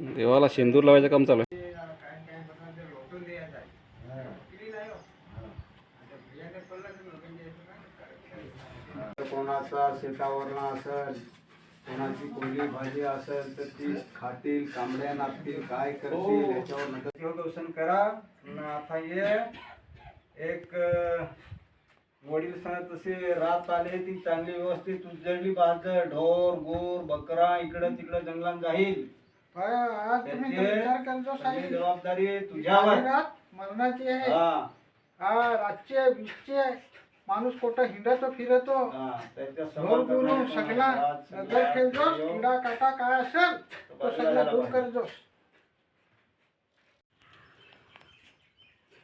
देवाला शेंदूर लावायचं काम चालू आहे. कोणाचा शेतावरला असेल कोणाची कोणती भाजी असेल तर ती खातील कांबड्या नापतील काय करतील याच्यावर नका देवदर्शन करा. न आता ये एक वडील सांगत तसे रात आले ती चांगली व्यवस्थित उजळली बाजर ढोर गोर बकरा इकडं तिकडं जंगलात जाईल. आज तुम्ही जो त्याचे- विचार करतो त्याची साहेब जबाबदारी तुझ्यावर. रात मरणाची आहे. हा. हा रातचे बिचचे माणूस कुठं हिंडतो फिरतो? हा त्याच्या सगळा नजर किडा काटा काय असेल तो सगळा दूर करतोस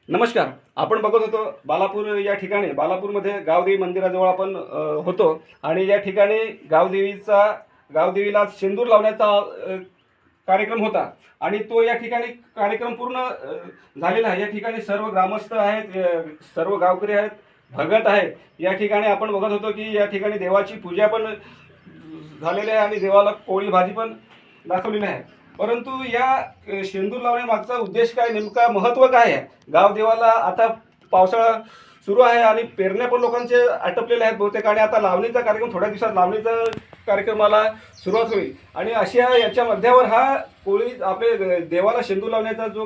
नमस्कार. आपण बघत होतो बालापूर या ठिकाणी. बालापूरमध्ये गावदेवी मंदिराजवळ आपण अ, होतो. आणि या ठिकाणी गावदेवीचा गावदेवीला शेंदूर लावण्याचा अ, कार्यक्रम होता. आणि तो या ठिकाणी कार्यक्रम पूर्ण झालेला आहे. या ठिकाणी सर्व ग्रामस्थ आहेत सर्व गावकरी आहेत भगत आहेत. या ठिकाणी आपण बघत होतो की या ठिकाणी देवाची पूजा पण झालेली आहे आणि देवाला कोळी भाजी पण दाखवलेली आहे. परंतु या शेंदूर लावण्यामागचा उद्देश काय नेमका महत्त्व काय आहे? गावदेवाला आता पावसाळा सुरू आहे आणि पेरण्या पण लोकांचे आटपलेले आहेत बहुतेक. आणि आता लावणीचा कार्यक्रम थोड्या दिवसात लावणीचा कार्यक्रमाला सुरुवात होईल. आणि अशा याच्या मध्यावर हा कोळी आपले देवाला शेंदूर लावण्याचा जो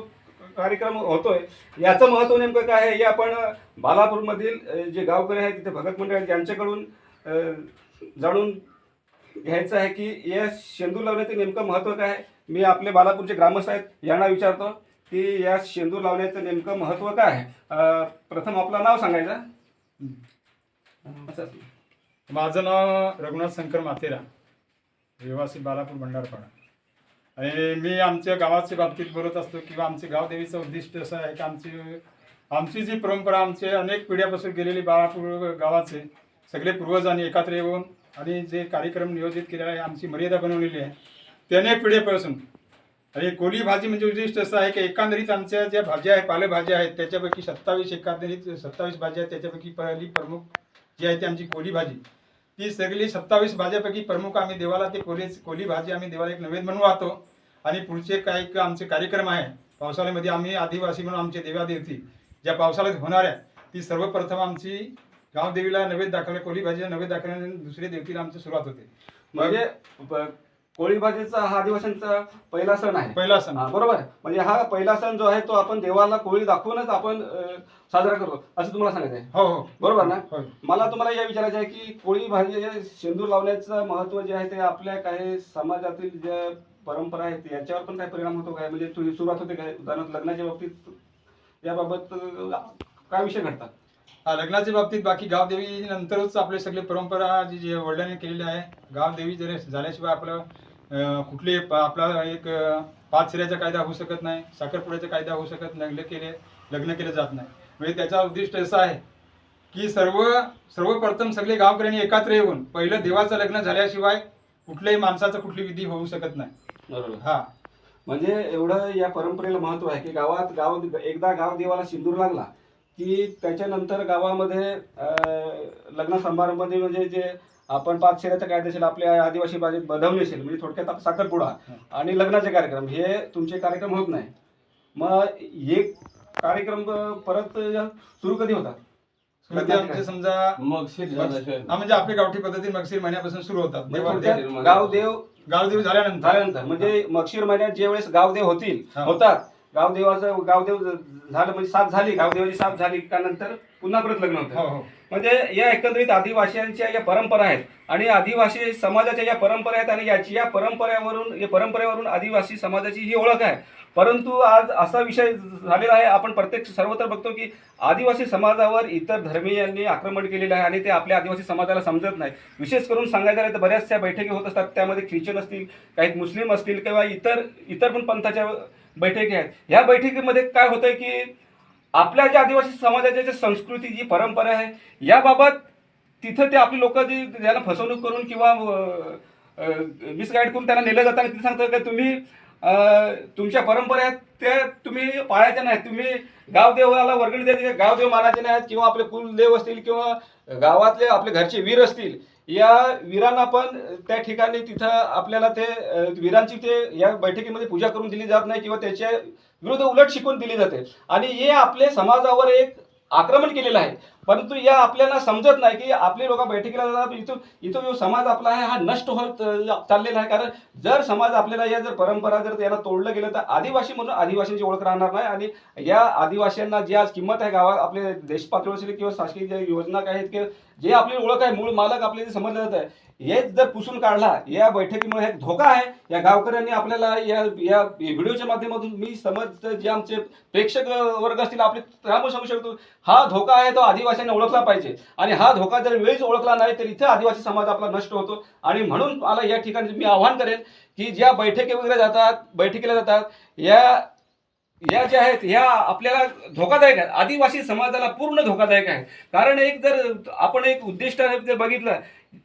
कार्यक्रम होतोय याचं महत्त्व नेमकं काय आहे हे आपण बालापूरमधील जे गावकरी आहेत तिथे भगत मंडळ आहेत यांच्याकडून जाणून घ्यायचं आहे की या शेंदूर लावण्याचं नेमकं महत्त्व काय आहे? मी आपले बालापूरचे ग्रामस्थ आहेत यांना विचारतो की या शेंदूर लावण्याचं नेमकं महत्त्व काय आहे? प्रथम आपलं नाव सांगायचं. असं. माझं नाव रघुनाथ शंकर माथेरा रहिवासी बालापूर भंडारपाडा. आणि मी आमच्या गावाच्या बाबतीत बोलत असतो किंवा आमच्या गावदेवीचं उद्दिष्ट असं आहे की आमची आमची जी परंपरा आमचे अनेक पिढ्यापासून गेलेली बाळापूर गावाचे सगळे पूर्वजांनी एकत्र येऊन आणि जे कार्यक्रम नियोजित केले आहे आमची मर्यादा बनवलेली आहे ते अनेक पिढ्यापासून. आणि कोली भाजी म्हणजे उद्दिष्ट असं आहे की एकंदरीत आमच्या ज्या भाज्या आहेत पालेभाज्या आहेत त्याच्यापैकी सत्तावीस एकंदरीत सत्तावीस भाज्या आहेत त्याच्यापैकी पहिली प्रमुख जी आहे ती आमची कोली भाजी. ती सगळी सत्तावीस भाज्यापैकी प्रमुख आम्ही देवाला ते कोली कोली भाजी आम्ही देवाला एक नैवेद्य म्हणून वाहतो. आणि पुढचे काही एक आमचे कार्यक्रम आहे पावसाळ्यामध्ये आम्ही आदिवासी म्हणून आमचे देवादेवती ज्या पावसाळ्यात होणाऱ्या ती सर्वप्रथम आमची गावदेवीला नैवेद्य दाखवल्या कोली भाजीला नैवेद्य दाखवल्याने दुसऱ्या देवतीला आमची सुरुवात होते. म्हणजे प- कोळी भाजीचा हा आदिवासींचा पहिला सण आहे. पहिला सण. हा, बरोबर. आहे. म्हणजे हा पहिला सण जो आहे तो आपण देवाला कोळी दाखवूनच आपण अ, साजरा करतो असं तुम्हाला सांगायचं आहे? हो हो. बरोबर ना? होय मला तुम्हाला या विचारायचं आहे की कोळी भाजी हे शेंदूर लावण्याचं महत्त्व जे आहे ते आपल्या काही समाजातील ज्या परंपरा आहेत याच्यावर पण काय परिणाम होतो काय? म्हणजे तुझी सुरुवात होते काय? उदाहरणार्थ लग्नाच्या बाबतीत याबाबत अ, काय विषय घडतात? हा लग्नाच्या बाबतीत बाकी गावदेवी नंतरच आपले सगळे परंपरा जी जी वडिलांनी केलेली आहे गावदेवी जरी झाल्याशिवाय आपलं कुठली प- आपला एक पाच शिऱ्याचा कायदा होऊ शकत नाही साखरपुड्याचा कायदा होऊ शकत नाही लग्न केले लग्न केलं जात नाही. म्हणजे त्याचा उद्दिष्ट असं आहे की सर्व सर्वप्रथम सगळे गावकऱ्यांनी एकत्र येऊन पहिलं देवाचं लग्न झाल्याशिवाय कुठल्याही माणसाचं कुठली विधी होऊ शकत नाही. बरोबर. हा. म्हणजे एवढं या परंपरेला महत्त्व आहे की गावात गाव एकदा गाव देवाला सिंदूर लागला की त्याच्यानंतर गावामध्ये अं, लग्न समारंभामध्ये म्हणजे जे आपण पाच शेऱ्याचा कायदा असेल आपल्या आदिवासी बाजेत बधवणी असेल म्हणजे थोडक्यात साखरपुडा आणि लग्नाचे कार्यक्रम हे तुमचे कार्यक्रम होत नाही. मग एक कार्यक्रम परत सुरू कधी होतात ते आमचे समजा मगशीर हा म्हणजे आपली गावठी पद्धती मगशीर महिन्यापासून सुरू होतात. म्हणजे गावदेव गावदेवी झाल्यानंतर. झाल्यानंतर. म्हणजे मक्षीर महिन्यात जे वेळेस गावदेव होतील हा. होतात. गावदेवाचं गावदेव झालं म्हणजे साथ झाली. गावदेवाची साथ झाली का नंतर पुन्हा परत लग्न हो होतं हो. म्हणजे या एकंदरीत आदिवासीयांच्या या परंपरा आहेत. आणि आदिवासी समाजाच्या या परंपरा आहेत आणि याची या परंपरेवरून या परंपरेवरून आदिवासी समाजाची ही ओळख आहे. परंतु आज असा विषय झालेला आहे आपण प्रत्येक सर्वत्र बघतो की आदिवासी समाजावर इतर धर्मीयांनी आक्रमण केलेलं आहे आणि ते आपल्या आदिवासी समाजाला समजत नाही. विशेष करून सांगायचं झालं तर बऱ्याचशा बैठकी होत असतात त्यामध्ये ख्रिश्चन असतील काही मुस्लिम असतील किंवा इतर इतर पण पंथाच्या बैठकी आहेत. ह्या बैठकीमध्ये काय होतं की आपल्या ज्या आदिवासी समाजाच्या जी संस्कृती जी परंपरा आहे याबाबत तिथं ते आपली लोक जी ज्यांना फसवणूक करून किंवा मिसगाईड करून त्यांना नेलं जातं तिथे सांगतात की तुम्ही तुमच्या परंपरा आहेत त्या तुम्ही पाळायच्या नाहीत. तुम्ही गावदेवाला वर्गणी द्यायची गावदेव मानायचे नाहीत किंवा आपले कुलदेव असतील किंवा गावातले आपले घरचे वीर असतील या वीरांना पण त्या ठिकाणी तिथं आपल्याला ते वीरांची ते या बैठकीमध्ये पूजा करून दिली जात नाही किंवा त्याच्या विरुद्ध उलट शिकवून दिली जाते. आणि हे आपले समाजावर एक आक्रमण केलेलं आहे. परंतु या आपल्याला समजत नाही की आपले लोक बैठकीला जातात इथून इथं जो समाज आपला आहे हा नष्ट होत चाललेला आहे. कारण जर समाज आपल्याला या जर परंपरा जर याला तोडलं गेलं तर आदिवासी म्हणून आदिवासींची ओळख राहणार नाही. आणि या आदिवासींना जी आज किंमत आहे गावात आपले देश पातळीवर किंवा शासकीय योजना काय आहेत किंवा जे आपली ओळख आहे मूळ मालक आपले जे समजलं जात आहे हेच जर पुसून काढला या बैठकीमुळे हे धोका आहे. या गावकऱ्यांनी आपल्याला या या व्हिडिओच्या माध्यमातून मी समज जे आमचे प्रेक्षक वर्ग असतील आपले त्यामुळे सांगू शकतो हा धोका आहे तो आदिवासी आदिवासींना ओळखला पाहिजे. आणि हा धोका जर वेळीच ओळखला नाही तर इथे आदिवासी समाज आपला नष्ट होतो. आणि म्हणून मला या ठिकाणी मी आव्हान करेन की ज्या बैठकी वगैरे जातात बैठकीला जातात या या ज्या आहेत ह्या आपल्याला धोकादायक आहेत. आदिवासी समाजाला पूर्ण धोकादायक आहे कारण एक जर आपण एक उद्दिष्ट जर बघितलं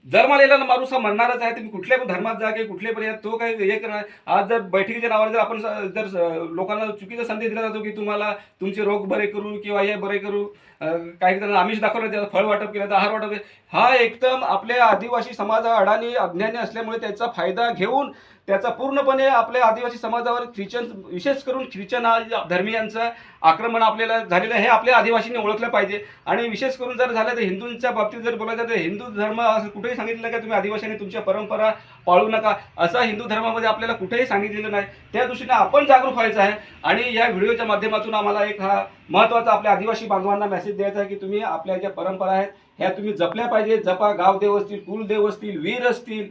जन्मालेला माणूस हा म्हणणारच आहे तुम्ही कुठल्या पण धर्मात जा काही कुठल्या पण तो काही हे करणार आज जर बैठकीच्या नावावर जर आपण जर लोकांना चुकीचा संदेश दिला जातो की तुम्हाला तुमचे रोग बरे करू किंवा हे बरे करू काही जणांना आमिष दाखवलं त्याला फळ वाटप केलं तर आहार वाटप हा एकदम आपल्या आदिवासी समाज अडाणी अज्ञानी असल्यामुळे त्याचा फायदा घेऊन त्याचा पूर्णपणे आपल्या आदिवासी समाजावर ख्रिश्चन विशेष करून ख्रिश्चन हा धर्मीयांचं आक्रमण आपल्याला झालेलं आहे. हे आपल्या आदिवासींनी ओळखलं पाहिजे. आणि विशेष करून जर झालं तर हिंदूंच्या बाबतीत जर बोलायचं तर हिंदू धर्म असं कुठेही सांगितलं का? तुम्ही आदिवासींनी तुमच्या परंपरा पाळू नका. असा हिंदू धर्मामध्ये आपल्याला कुठेही सांगितलेलं नाही. त्या दृष्टीने आपण जागरूक व्हायचं आहे. आणि या व्हिडिओच्या माध्यमातून आम्हाला एक हा महत्त्वाचा आपल्या आदिवासी बांधवांना मेसेज द्यायचा आहे की तुम्ही आपल्या ज्या परंपरा आहेत ह्या तुम्ही जपल्या पाहिजे. जपा गावदेव असतील कुलदेव असतील वीर असतील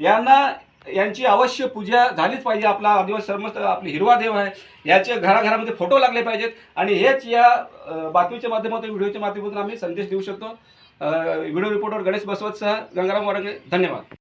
यांना यांची अवश्य पूजा झालीच पाहिजे. आपला आदिवासी समस्त आपले हिरवा देव आहे याचे घराघरामध्ये फोटो लागले पाहिजेत. आणि हेच या बातमीच्या माध्यमातून व्हिडिओच्या माध्यमातून आम्ही संदेश देऊ शकतो. व्हिडिओ रिपोर्टर गणेश बसवत सह गंगाराम वारंगे धन्यवाद.